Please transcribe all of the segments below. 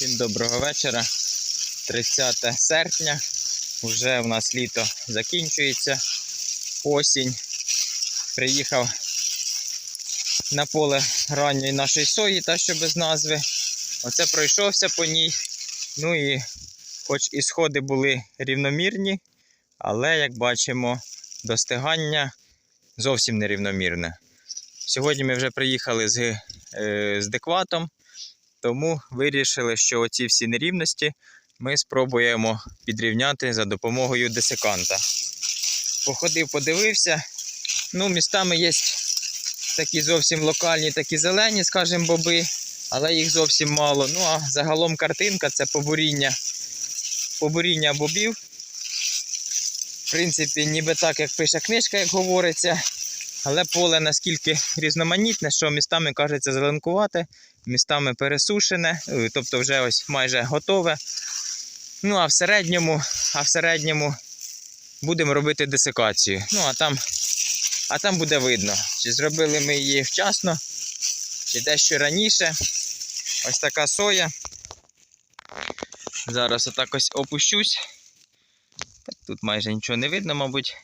Всім доброго вечора. 30 серпня. Вже в нас літо закінчується. Осінь. Приїхав на поле ранньої нашої сої, та що без назви. Оце пройшовся по ній. Ну і хоч і сходи були рівномірні, але, як бачимо, достигання зовсім нерівномірне. Сьогодні ми вже приїхали з, е, з декватом. Тому вирішили, що оці всі нерівності ми спробуємо підрівняти за допомогою десиканта. Походив, подивився. Ну, містами є такі зовсім локальні, такі зелені, скажімо, боби, але їх зовсім мало. Ну а загалом картинка це побуріння, побуріння бобів. В принципі, ніби так, як пише книжка, як говориться. Але поле наскільки різноманітне, що містами кажеться зеленкувате, містами пересушене, е, тобто вже ось майже готове. Ну, а в середньому, а в середньому будемо робити десикацію. Ну, а там, а там буде видно, чи зробили ми її вчасно, чи дещо раніше. Ось така соя. Зараз отак ось опущусь. Тут майже нічого не видно, мабуть.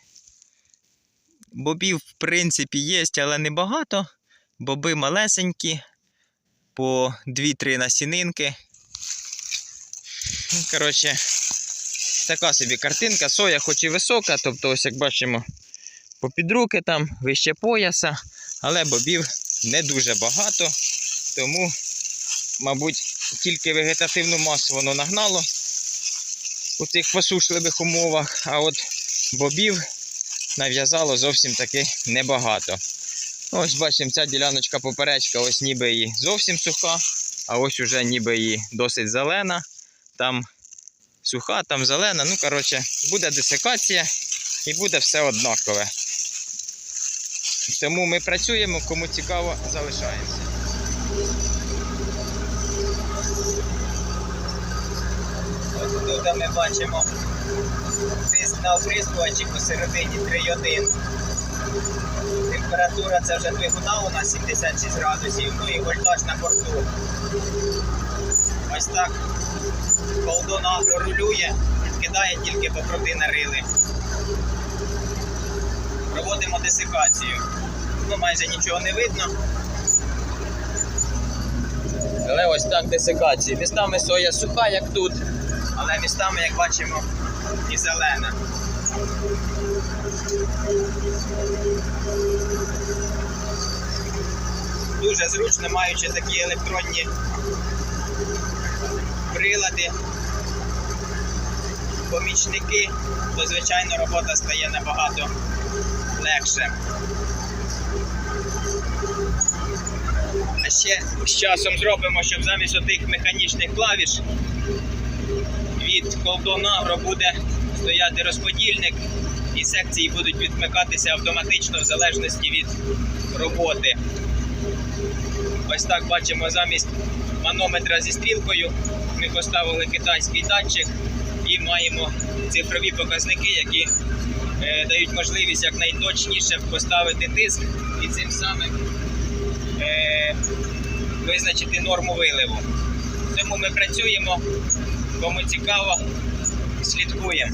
Бобів, в принципі, є, але небагато. Боби малесенькі, по 2-3 насінинки. Коротше, така собі картинка. Соя хоч і висока, тобто, ось як бачимо, попід руки там, вище пояса, але бобів не дуже багато. Тому, мабуть, тільки вегетативну масу воно нагнало у цих посушливих умовах, а от бобів нав'язало зовсім таки небагато. Ось бачимо, ця діляночка поперечка, ось ніби і зовсім суха, а ось уже ніби і досить зелена. Там суха, там зелена. Ну, коротше, буде десикація і буде все однакове. Тому ми працюємо, кому цікаво, залишаємося. Ось тут ми бачимо тиск на оприскувачі посередині 3,1. Температура це вже двигуна у нас 76 градусів, ну і вольтаж на борту. Ось так колдон агро рулює, підкидає тільки попроти на рили. Проводимо десикацію. Ну, майже нічого не видно. Але ось так десикації. Містами соя суха, як тут, але містами, як бачимо, і зелена. Дуже зручно, маючи такі електронні прилади, помічники, то звичайно робота стає набагато легше. А ще з часом зробимо, щоб замість отих механічних клавіш від колдонагро буде стояти розподільник, і секції будуть відмикатися автоматично в залежності від роботи. Ось так бачимо замість манометра зі стрілкою. Ми поставили китайський датчик і маємо цифрові показники, які е, дають можливість якнайточніше поставити тиск і цим самим е, визначити норму виливу. Тому ми працюємо, Кому цікаво, слідкує.